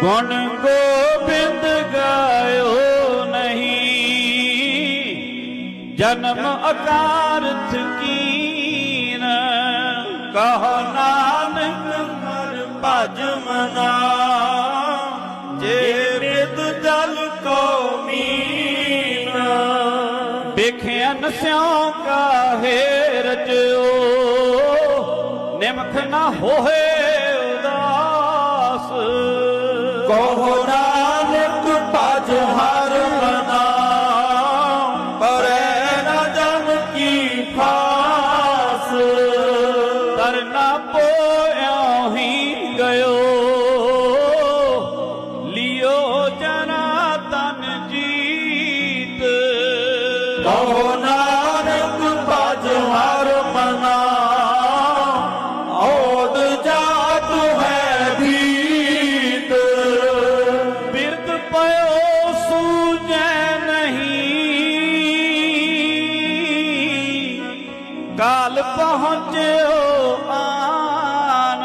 ਗੁਣ ਗੋਬਿੰਦ ਗਾਇਓ ਨਹੀਂ। ਜਨਮ ਅਕਾਰਥ ਕੀਨ, ਕਹੋ ਨਾਨਕ ਹਰ ਭਜ ਮਨਾ। ਜੇ ਵਿਦ ਜਲ ਕੋ ਮੀਨਾ ਵੇਖਿਆ ਸਿਉ ਕਾਹੇ ਰਜਿਓ ਨਿਮਖ ਨਾ ਹੋਏ ਕਹੋ ਨਾਨਕ ਭਜ ਹਰ ਮਨਾ ਪਰੈ ਨਾ ਜਮ ਕੀ ਫਾਸ ਤਰਨਾ ਪੋਇਓ ਹੀ ਗਇਓ, ਲਿਓ ਜਨਾ ਤਨ ਜੀਤ। ਕਹੋ ਕਾਲ ਪਹੁੰਚਿਓ ਆਨ।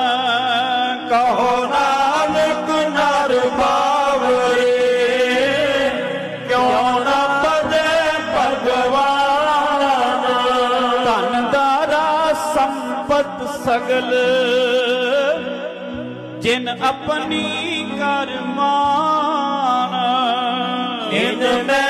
ਕਹੋ ਨਾਨਕ ਨਰ ਬਾਵਰੇ। ਕਿਉ ਨਾ ਪਜੈ ਭਗਵਾਨ। ਧਨ ਦਾਰਾ ਸੰਪਤ ਸਗਲ। ਜਿਨ ਆਪਣੀ ਕਰਮਾਨ। ਇਨ ਮੈਂ